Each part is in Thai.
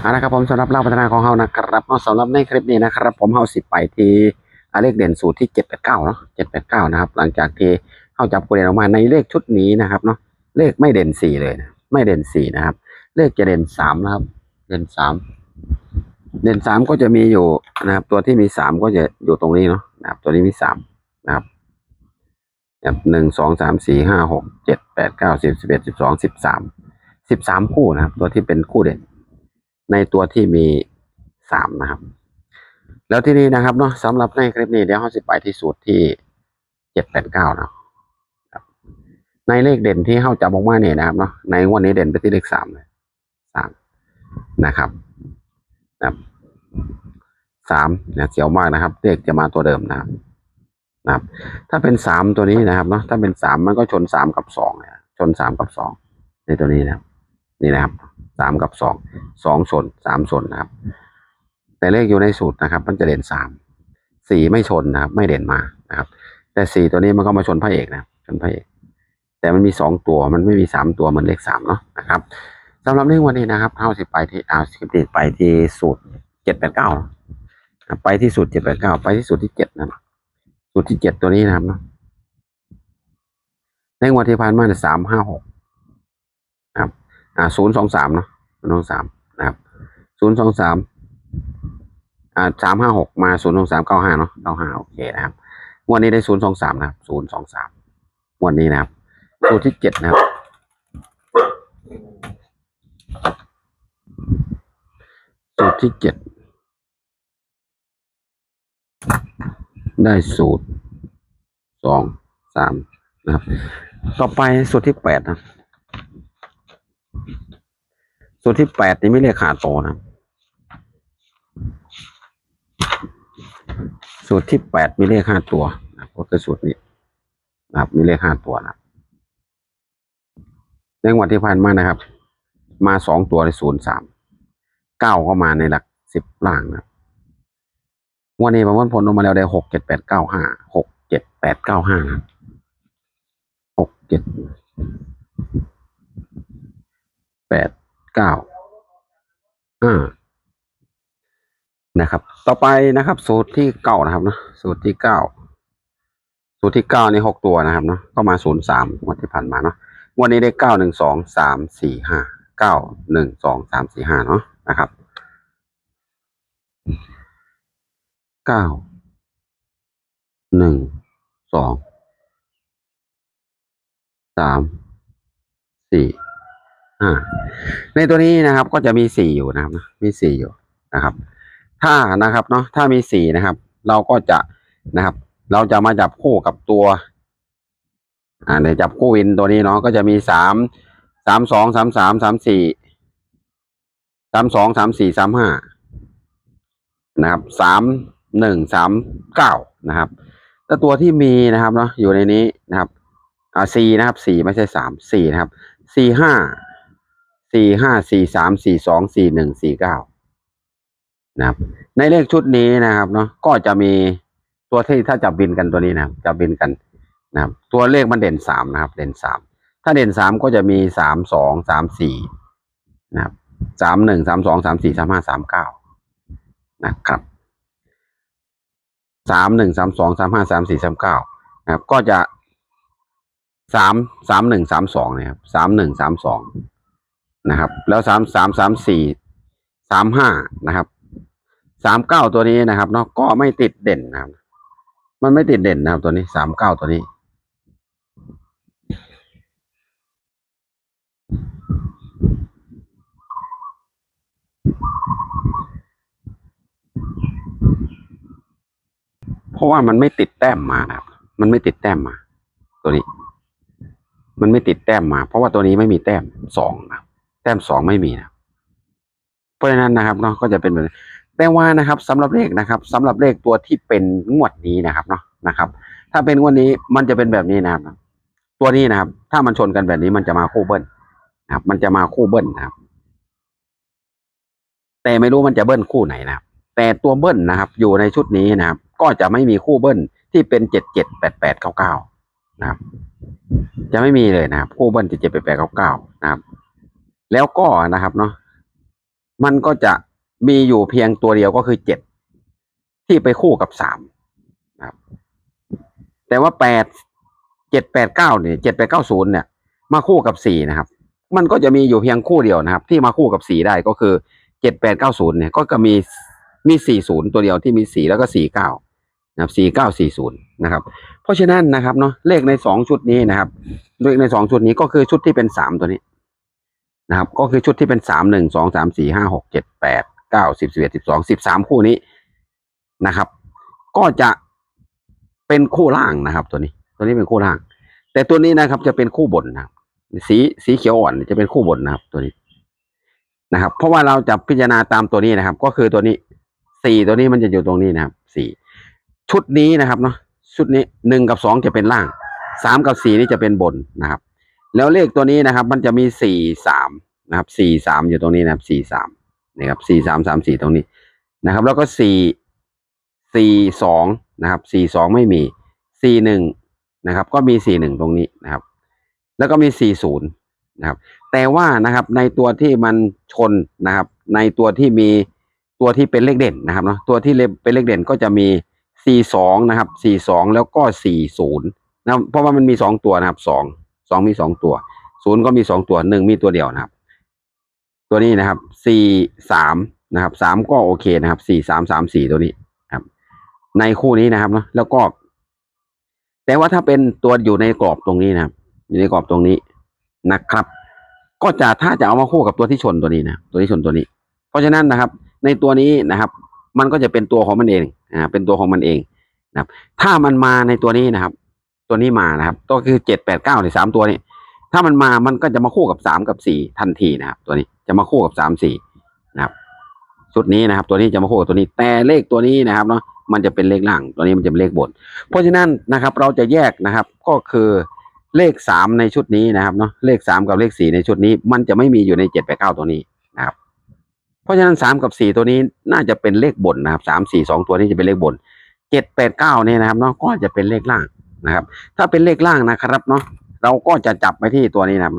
เอาละครับผมสำหรับเล่าพัฒนาของเฮานะครับเอาสำหรับในคลิปนี้นะครับ ผมเฮาสิไปที่เลขเด่นสูตรที่เจ็ดแปดเก้าเนาะเจ็ดแปดเก้านะครับหลังจากที่เฮาจับคูเด่นออกมาในเลขชุดนี้นะครับเนาะเลขไม่เด่นสี่เลยนะไม่เด่นสี่นะครับ เลขจะเด่นสามนะครับ เด่นสามเด่นสามก็จะมีอยู่นะครับ ตัวที่มีสามก็จะอยู่ตรงนี้เนาะนะครับ ตัวนี้มีสามนะครับแบบหนึ่งสองสามสี่ห้าหกเจ็ดแปดเก้าสิบสิบเอ็ดสิบสองสิบสามสิบสามคู่นะครับ ตัวที่เป็นคู่เด่น ในตัวที่มีสามนะครับ แล้วที่นี้นะครับเนาะสำหรับในคลิปนี้เดี๋ยวเราสิไปที่สูตรที่เจ็ดแปดเก้านะครับในเลขเด่นที่เข้าจับออกมาเนี่ยนะครับเนาะในงวันนี้เด่นไปที่เลขสามเลยสามนะครับนะครับสามเนี่ยเสียวมากนะครับ เลขจะมาตัวเดิมนะครับนะครับ ถ้าเป็นสามตัวนี้นะครับเนาะถ้าเป็นสามมันก็ชนสามกับสองเนี่ยชนสามกับสองในตัวนี้นะครับ นี่นะครับ สามกับสองสองชนสามชนนะครับ แต่เลขอยู่ในสูตรนะครับ มันจะเด่นสามสี่ไม่ชนนะครับ ไม่เด่นมานะครับ แต่สี่ตัวนี้มันก็มาชนพระเอกนะชนพระเอก แต่มันมีสองตัวมันไม่มีสามตัวเหมือนเลขสามเนาะนะครับสำหรับเลขวันนี้นะครับเอาสิบไปที่เอาสิบไปที่สูตรเจ็ดแปดเก้าไปที่สูตรเจ็ดแปดเก้าไปที่สูตรที่เจ็ดนะสูตรที่เจ็ดตัวนี้นะครับเนาะในงวันที่ผ่านมาเนี่ยสามห้าหกนะครับอ่าศูนย์สองสามเนาะ นย์สองสามนะครับศูนย์สองสามอ่าสามห้าหกมาศูนย์สองสามเก้าห้าเนาะเก้าห้าโอเคนะครับงวันนี้ได้ศูนย์สองสามนะครับศูนย์สองสามงวันนี้นะครับสูตรที่เจ็ดนะครับสูตรที่เจ็ดได้สูตรสองสามนะครับ ต่อไปสูตรที่แปดนะ ตรที่แปดนี่ไม่เรียกขาดโตนะ สูตรที่แปดมีเลขห้าตัวนะก็คือสูตรนี้นะครับมีเลขห้าตัวนะในงวันที่ผ่านมานะครับ มาสองตัวในศูนย์สามเก้าก็มาในหลักสิบล่างนะวันนี้ประมวลผลออกมาแล้วได้หกเจ็ดแปดเก้าห้าหกเจ็ดแปดเก้าห้าหกเจ็ดแปด เก้าอ่านะครับ ต่อไปนะครับ สูตรที่เก้านะครับเนอะสูตรที่เก้าสูตรที่เก้าในหกตัวนะครับเนาะก็มาศูนย์สามวันที่ผ่านมาเนาะวันนี้ได้เก้าหนึ่งสองสามสี่ห้าเก้าหนึ่งสองสามสี่ห้าเนาะนะครับเก้าหนึ่งสองสามสี่ ห้าในตัวนี้นะครับก็จะมีสี่อยู่นะครับมีสี่อยู่นะครับ ถ้านะครับเนาะถ้ามีสี่นะครับ เราก็จะนะครับ เราจะมาจับคู่กับตัว อ่าเดี๋ยวจับคู่วินตัวนี้เนาะก็จะมีสามสามสองสามสามสามสี่สามสองสามสี่สามห้านะครับสามหนึ่งสามเก้านะครับแต่ตัวที่มีนะครับเนาะอยู่ในนี้นะครับอ่าสี่นะครับสี่ไม่ใช่สามสี่นะครับสี่ห้า สี่ห้าสี่สามสี่สองสี่หนึ่งสี่เก้านะครับ ในเลขชุดนี้นะครับเนาะก็จะมีตัวที่ถ้าจับบินกันตัวนี้นะครับจับบินกันนะครับ ตัวเลขมันเด่นสามนะครับ เด่นสามถ้าเด่นสามก็จะมีสามสองสามสี่นะครับสามหนึ่งสามสองสามสี่สามห้าสามเก้านะครับสามหนึ่งสามสองสามห้าสามสี่สามเก้านะครับ ก็จะสามสามหนึ่งสามสองนี่ยครับสามหนึ่งสามสอง นะครับ แล้วสามสามสามสี่สามห้านะครับสามเก้าตัวนี้นะครับเนาะก็ไม่ติดเด่นนะครับ มันไม่ติดเด่นนะครับตัวนี้สามเก้าตัวนี้ เพราะว่ามันไม่ติดแต้มมานะครับ มันไม่ติดแต้มมา ตัวนี้ มันไม่ติดแต้มมา เพราะว่าตัวนี้ไม่มีแต้มสองนะครับ แต้มสองไม่มีนะเพราะฉะนั้นนะครับเนาะก็จะเป็นแบบนี้แต่ว่านะครับสำหรับเลขนะครับสำหรับเลขตัวที่เป็นงวดนี้นะครับเนาะนะครับ ถ้าเป็นงวดนี้มันจะเป็นแบบนี้นะครับ ตัวนี้นะครับ ถ้ามันชนกันแบบนี้มันจะมาคู่เบิ้ลนะครับ มันจะมาคู่เบิ้ลนะครับ แต่ไม่รู้มันจะเบิ้ลคู่ไหนนะครับ แต่ตัวเบิ้ลนะครับ อยู่ในชุดนี้นะครับ ก็จะไม่มีคู่เบิ้ลที่เป็นเจ็ดเจ็ดแปดแปดเก้าเก้านะครับ จะไม่มีเลยนะครับ คู่เบิ้ลเจ็ดเจ็ดแปดแปดเก้าเก้านะครับ แล้วก็นะครับเนาะมันก็จะมีอยู่เพียงตัวเดียวก็คือเจ็ดที่ไปคู่กับสามนะครับ แต่ว่าแปดเจ็ดแปดเก้าเนี่ยเจ็ดแปดเก้าศูนย์เนี่ย มาคู่กับสี่นะครับ มันก็จะมีอยู่เพียงคู่เดียวนะครับ ที่มาคู่กับสี่ได้ก็คือเจ็ดแปดเก้าศูนย์เนี่ยก็จะมีมีสี่ศูนย์ตัวเดียวที่มีสี่แล้วก็สี่เก้านะครับสี่เก้าสี่ศูนย์นะครับ เพราะฉะนั้นนะครับเนาะเลขในสองชุดนี้นะครับเลขในสองชุดนี้ก็คือชุดที่เป็นสามตัวนี้ นะครับ ก็คือชุดที่เป็นสามหนึ่งสองสามสี่ห้าหกเจ็ดแปดเก้าสิบสิบเอ็ดสิบสองสิบสามคู่นี้นะครับ ก็จะเป็นคู่ล่างนะครับ ตัวนี้ ตัวนี้เป็นคู่ล่าง แต่ตัวนี้นะครับ จะเป็นคู่บนนะครับ สีสีเขียวอ่อนจะเป็นคู่บนนะครับ ตัวนี้นะครับ เพราะว่าเราจะพิจารณาตามตัวนี้นะครับ ก็คือตัวนี้สี่ตัวนี้มันจะอยู่ตรงนี้นะครับสี่ชุดนี้นะครับเนาะชุดนี้หนึ่งกับสองจะเป็นล่างสามกับสี่นี่จะเป็นบนนะครับ แล้วเลขตัวนี้นะครับ มันจะมีสี่สามนะครับสี่สามอยู่ตรงนี้นะครับสี่สามนะครับสี่สามสามสี่ตรงนี้นะครับ แล้วก็สี่สี่สองนะครับสี่สองไม่มีสี่หนึ่งนะครับ ก็มีสี่หนึ่งตรงนี้นะครับ แล้วก็มี40นย์นะครับ แต่ว่านะครับในตัวที่มันชนนะครับ ในตัวที่มีตัวที่เป็นเลขเด่นนะครับเนาะตัวที่เป็นเลขเด่นก็จะมี42นะครับ42แล้วก็40นะครับเพราะว่ามันมี2ตัวนะครับสอง 2 2มี2ตัว0ก็มี2ตัว1มีตัวเดียวนะครับ ตัวนี้นะครับ43นะครับ3ก็โอเคนะครับ43 34ตัวนี้ครับ ในคู่นี้นะครับเนาะแล้วก็ แต่ว่าถ้าเป็นตัวอยู่ในกรอบตรงนี้นะครับ อยู่ในกรอบตรงนี้นะครับ ก็จะถ้าจะเอามาคู่กับตัวที่ชนตัวนี้นะตัวที่ชนตัวนี้ เพราะฉะนั้นนะครับ ในตัวนี้นะครับ มันก็จะเป็นตัวของมันเองอ่าเป็นตัวของมันเองนะครับ ถ้ามันมาในตัวนี้นะครับ ตัวนี้มานะครับ ก็คือเจ็ดแปดเก้าในสามตัวนี้ถ้ามันมามันก็จะมาคู่กับสามกับสี่ทันทีนะครับ ตัวนี้จะมาคู่กับสามสี่นะครับชุดนี้นะครับ ตัวนี้จะมาคู่กับตัวนี้ แต่เลขตัวนี้นะครับเนาะมันจะเป็นเลขล่าง ตัวนี้มันจะเป็นเลขบน เพราะฉะนั้นนะครับ เราจะแยกนะครับก็คือเลขสามในชุดนี้นะครับเนาะเลขสามกับเลขสี่ในชุดนี้ มันจะไม่มีอยู่ในเจ็ดแปดเก้าตัวนี้นะครับ เพราะฉะนั้นสามกับสี่ตัวนี้น่าจะเป็นเลขบนนะครับสามสี่สองตัวนี้จะเป็นเลขบนเจ็ดแปดเก้าเนี่ยนะครับเนาะก็จะเป็นเลขล่าง นะครับ ถ้าเป็นเลขล่างนะครับเนาะเราก็จะจับไปที่ตัวนี้นะครับ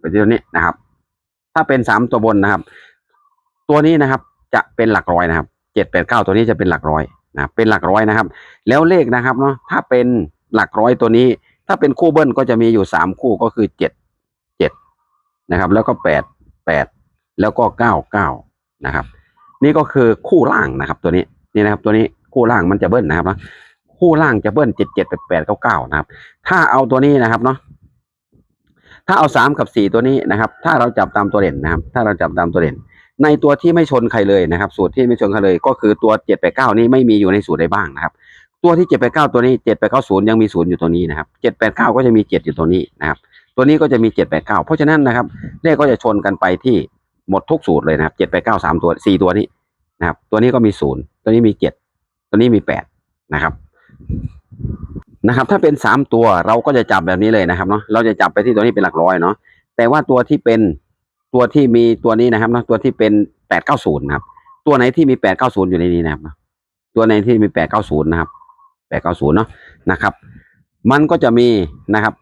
ไปที่ตัวนี้นะครับ ถ้าเป็นสามตัวบนนะครับ ตัวนี้นะครับจะเป็นหลักร้อยนะครับเจ็ดแปดเก้าตัวนี้จะเป็นหลักร้อยนะเป็นหลักร้อยนะครับ แล้วเลขนะครับเนาะถ้าเป็นหลักร้อยตัวนี้ ถ้าเป็นคู่เบิ้ลก็จะมีอยู่สามคู่ก็คือเจ็ดเจ็ดนะครับ แล้วก็แปดแปดแล้วก็เก้าเก้านะครับ นี่ก็คือคู่ล่างนะครับ ตัวนี้นี่นะครับ ตัวนี้คู่ล่างมันจะเบิ้ลนะครับนะ คู่ล่างจะเบิ้ลเจ็ดเจ็ดแปดแปดเก้าเก้านะครับ ถ้าเอาตัวนี้นะครับเนาะถ้าเอาสามกับสี่ตัวนี้นะครับ ถ้าเราจับตามตัวเด่นนะครับ ถ้าเราจับตามตัวเด่น ในตัวที่ไม่ชนใครเลยนะครับ สูตรที่ไม่ชนใครเลย ก็คือตัวเจ็ดแปดเก้านี้ไม่มีอยู่ในสูตรใดบ้างนะครับ ตัวที่เจ็ดแปดเก้าตัวนี้เจ็ดแปดเก้าศูนย์ยังมีศูนย์อยู่ตัวนี้นะครับเจ็ดแปดเก้าก็จะมีเจ็ดอยู่ตัวนี้นะครับ ตัวนี้ก็จะมีเจ็ดแปดเก้าเพราะฉะนั้นนะครับเลขก็จะชนกันไปที่หมดทุกสูตรเลยนะครับเจ็ดแปดเก้าสามตัวสี่ตัวนี้นะครับ ตัวนี้ก็มีศูนย์ตัวนี้มีเจ็ดตัวนี้มีแปดนะครับ นะครับ ถ้าเป็นสามตัวเราก็จะจับแบบนี้เลยนะครับเนาะเราจะจับไปที่ตัวนี้เป็นหลักร้อยเนาะแต่ว่าตัวที่เป็นตัวที่มีตัวนี้นะครับเนาะตัวที่เป็นแปดเก้าศูนย์ครับ ตัวไหนที่มีแปดเก้าศูนย์อยู่ในนี้นะครับตัวไหนที่มีแปดเก้าศูนย์นะครับแปดเก้าศูนย์เนาะนะครับ มันก็จะมีนะครับ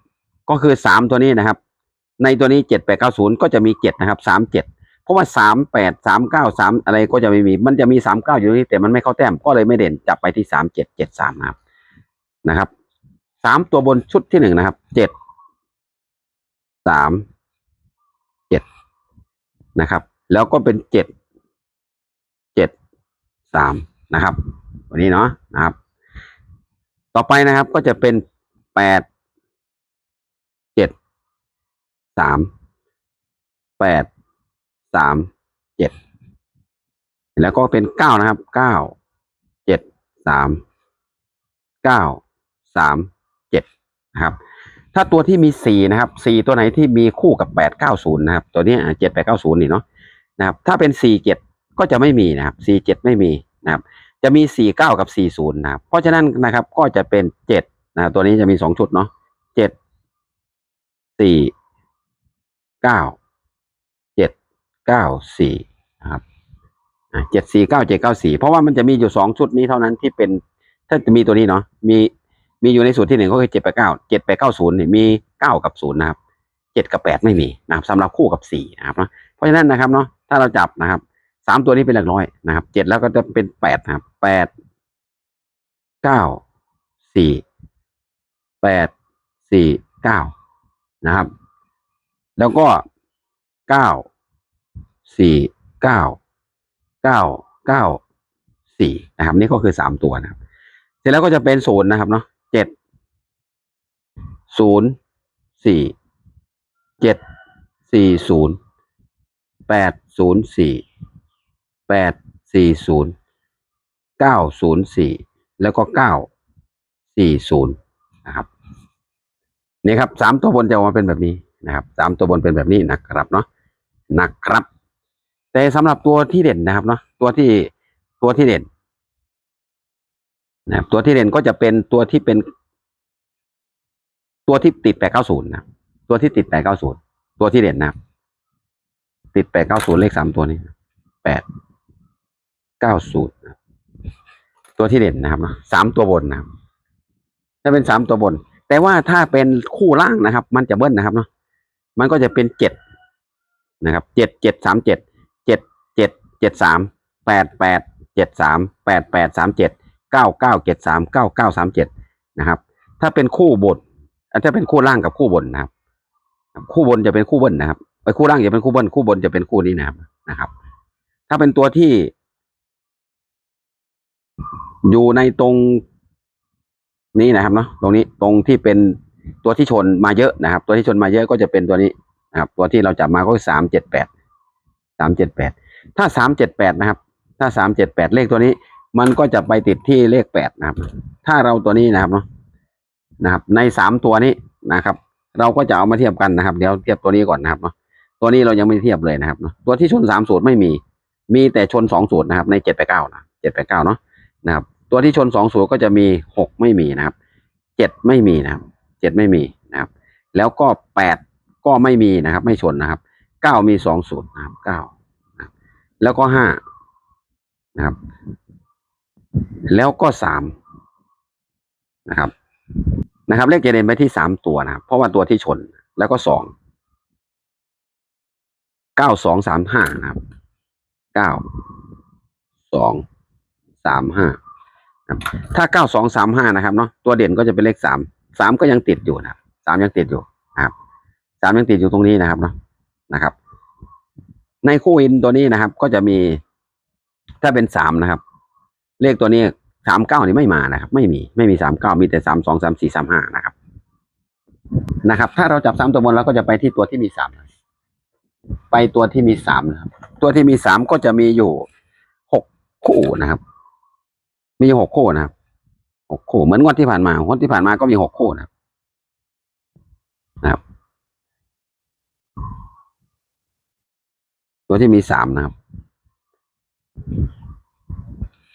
ก็คือสามตัวนี้นะครับ ในตัวนี้เจ็ดแปดเก้าศูนย์ก็จะมีเจ็ดนะครับสามเจ็ดเพราะว่าสามแปดสามเก้าสามอะไรก็จะไม่มี มันจะมีสามเก้าอยู่นี่แต่มันไม่เข้าแต้มก็เลยไม่เด่นจับไปที่สามเจ็ดเจ็ดสามครับ นะครับสามตัวบนชุดที่หนึ่งนะครับเจ็ดสามเจ็ดนะครับ แล้วก็เป็นเจ็ดเจ็ดสามนะครับ วันนี้เนาะนะครับ ต่อไปนะครับก็จะเป็นแปดเจ็ดสามแปดสามเจ็ดแล้วก็เป็นเก้านะครับเก้าเจ็ดสามเก้า สามเจ็ดนะครับ ถ้าตัวที่มีสี่นะครับสี่ตัวไหนที่มีคู่กับแปดเก้าศูนย์นะครับ ตัวนี้เจ็ดแปดเก้าศูนย์นี่เนาะนะครับ ถ้าเป็นสี่เจ็ดก็จะไม่มีนะครับสี่เจ็ดไม่มีนะครับ จะมีสี่เก้ากับสี่ศูนย์นะครับ เพราะฉะนั้นนะครับก็จะเป็นเจ็ดนะตัวนี้จะมีสองชุดเนาะเจ็ดสี่เก้าเจ็ดเก้าสี่นะครับเจ็ดสี่เก้าเจ็ดเก้าสี่เพราะว่ามันจะมีอยู่สองชุดนี้เท่านั้นที่เป็นถ้าจะมีตัวนี้เนาะมี มีอยู่ในสูตรที่หนึ่งก็คือเจ็ดแปดเก้าเจ็ดแปดเก้าศูนย์เนี่ยมีเก้ากับศูนย์นะครับเจ็ดกับแปดไม่มีนะครับสำหรับคู่กับสี่นะครับนะเพราะฉะนั้นนะครับเนาะถ้าเราจับนะครับสามตัวนี้เป็นหลักร้อยนะครับเจ็ดแล้วก็จะเป็นแปดนะครับแปดเก้าสี่แปดสี่เก้านะครับ แล้วก็เก้าสี่เก้าเก้าเก้าสี่นะครับ นี่ก็คือสามตัวนะครับ เสร็จแล้วก็จะเป็นศูนย์นะครับเนาะ เจ็ดศูนย์สี่เจ็ดสี่ศูนย์แปดศูนย์สี่แปดสี่ศูนย์เก้าศูนย์สี่แล้วก็เก้าสี่ศูนย์นะครับนี่ครับสามตัวบนจะออกมาเป็นแบบนี้นะครับสามตัวบนเป็นแบบนี้นะครับเนาะนะครับ แต่สำหรับตัวที่เด่นนะครับเนาะตัวที่ตัวที่เด่น นะตัวที่เด่นก็จะเป็นตัวที่เป็น ตัวที่ติดแปดเก้าศูนย์นะตัวที่ติดแปดเก้าศูนย์ตัวที่เด่นนะครับติดแปดเก้าศูนย์เลขสามตัวนี้แปดเก้าศูนย์ตัวที่เด่นนะครับสามตัวบนนะครับถ้าเป็นสามตัวบน แต่ว่าถ้าเป็นคู่ล่างนะครับ มันจะเบิ้ลนะครับเนาะมันก็จะเป็นเจ็ดนะครับเจ็ดเจ็ดสามเจ็ดเจ็ดเจ็ดเจ็ดสามแปดแปดเจ็ดสามแปดแปดสามเจ็ด เก้าเก้าเจ็ดสามเก้าเก้าสามเจ็ดนะครับ ถ้าเป็นคู่บนถ้าเป็นคู่ล่างกับคู่บนนะครับ คู่บนจะเป็นคู่บิ้ลนะครับไอ้คู่ล่างจะเป็นคู่บิ้ลคู่บนจะเป็นคู่นี้นะครับนะครับ ถ้าเป็นตัวที่ อยู่ในตรงนี้นะครับเนาะตรงนี้ตรงที่เป็นตัวที่ชนมาเยอะนะครับ ตัวที่ชนมาเยอะก็จะเป็นตัวนี้นะครับ ตัวที่เราจับมาก็คือสามเจ็ดแปดสามเจ็ดแปดถ้าสามเจ็ดแปดนะครับ ถ้าสามเจ็ดแปดเลขตัวนี้ มันก็จะไปติดที่เลขแปดนะครับ ถ้าเราตัวนี้นะครับเนาะนะครับ ในสามตัวนี้นะครับ เราก็จะเอามาเทียบกันนะครับ เดี๋ยวเทียบตัวนี้ก่อนนะครับเนาะตัวนี้เรายังไม่เทียบเลยนะครับเนาะตัวที่ชนสามสูตรไม่มี มีแต่ชนสองสูตรนะครับ ในเจ็ดแปดเก้านะเจ็ดแปดเก้าเนาะนะครับ ตัวที่ชนสองสูตรก็จะมีหกไม่มีนะครับเจ็ดไม่มีนะครับเจ็ดไม่มีนะครับ แล้วก็แปดก็ไม่มีนะครับ ไม่ชนนะครับเก้ามีสองสูตรนะครับเก้าแล้วก็ห้านะครับ แล้วก็สามนะครับนะครับเลขจะเด่นไปที่สามตัวนะครับเพราะว่าตัวที่ชนแล้วก็สองเก้าสองสามห้านะครับเก้าสองสามห้าถ้าเก้าสองสามห้านะครับเนาะตัวเด่นก็จะเป็นเลขสามสามก็ยังติดอยู่นะครับสามยังติดอยู่นะครับสามยังติดอยู่ตรงนี้นะครับเนาะนะครับ ในคู่อินตัวนี้นะครับ ก็จะมีถ้าเป็นสามนะครับ เลขตัวนี้สามเก้านี่ไม่มานะครับ ไม่มีไม่มีสามเก้ามีแต่สามสองสามสี่สามห้านะครับ นะครับ ถ้าเราจับสามตัวบนเราก็จะไปที่ตัวที่มีสามไปตัวที่มีสามนะครับ ตัวที่มีสามก็จะมีอยู่หกคู่นะครับ มีหกคู่นะครับหกคู่เหมือนงวดที่ผ่านมางวดที่ผ่านมาก็มีหกคู่นะครับนะครับ ตัวที่มีสามนะครับ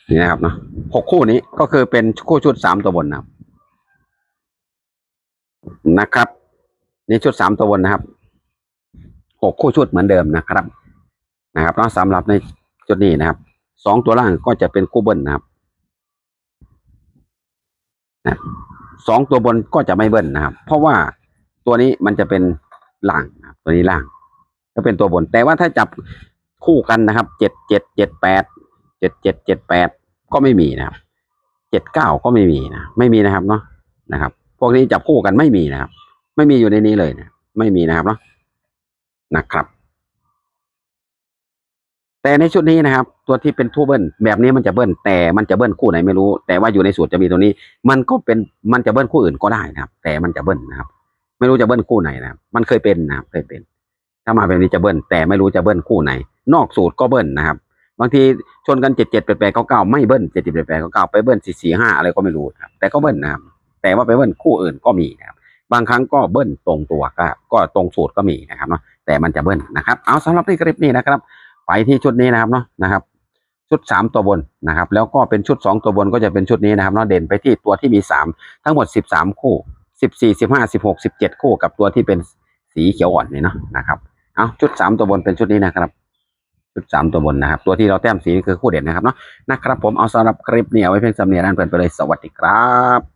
นี่นะครับเนาะหกคู่นี้ก็คือเป็นคู่ชุดสามตัวบนนะครับ นะครับ นี่ชุดสามตัวบนนะครับหกคู่ชุดเหมือนเดิมนะครับ นะครับแล้วสำหรับในจุดนี้นะครับสองตัวล่างก็จะเป็นคู่เบิ้ลนะครับนะสองตัวบนก็จะไม่เบิ้ลนะครับ เพราะว่าตัวนี้มันจะเป็นล่างนะครับตัวนี้ล่าง ก็เป็นตัวบน แต่ว่าถ้าจับคู่กันนะครับเจ็ดเจ็ดเจ็ดแปด เจ็ดเจ็ดเจ็ดแปดก็ไม่มีนะครับเจ็ดเก้าก็ไม่มีนะไม่มีนะครับเนาะนะครับ พวกนี้จับคู่กันไม่มีนะครับ ไม่มีอยู่ในนี้เลยนะไม่มีนะครับเนาะนะครับ แต่ในชุดนี้นะครับ ตัวที่เป็นทูเบิ้ลแบบนี้มันจะเบิ้ลแต่มันจะเบิ้ลคู่ไหนไม่รู้ แต่ว่าอยู่ในสูตรจะมีตัวนี้ มันก็เป็นมันจะเบิ้ลคู่อื่นก็ได้นะครับ แต่มันจะเบิ้ลนะครับ ไม่รู้จะเบิ้ลคู่ไหนนะครับ มันเคยเป็นนะครับเคยเป็น ถ้ามาแบบนี้จะเบิ้ลแต่ไม่รู้จะเบิ้ลคู่ไหน นอกสูตรก็เบิ้ลนะครับ บางทีชนกันเจ็ดเจ็ดแปดแปดเก้าเก้าไม่เบิ้ลเจ็ดเจ็ดแปดแปดเก้าเก้าไปเบิ้ลสี่สี่ห้าอะไรก็ไม่รู้ครับแต่ก็เบิ้ลนะครับแต่ว่าไปเบิ้ลคู่อื่นก็มีนะครับบางครั้งก็เบิ้ลตรงตัวก็ก็ตรงสูตรก็มีนะครับเนาะแต่มันจะเบิ้ลนะครับ เอาสำหรับในคลิปนี้นะครับ ไปที่ชุดนี้นะครับเนาะนะครับ ชุดสามตัวบนนะครับ แล้วก็เป็นชุดสองตัวบนก็จะเป็นชุดนี้นะครับเนาะเด่นไปที่ตัวที่มีสามทั้งหมดสิบสามคู่สิบสี่สิบห้าสิบหกสิบเจ็ดคู่กับตัวที่เป็นสีเขียวอ่อนนี่เนาะนะครับเอาชุดสามตัวบนเป็นชุดนี้นะครับ ชุดสามตัวบนนะครับ ตัวที่เราแต้มสีคือคู่เด่นนะครับเนาะนะครับผมเอาสำหรับคลิปนี้เอาไว้เพียงสำเนียงนั้นเปิดไปเลยสวัสดีครับ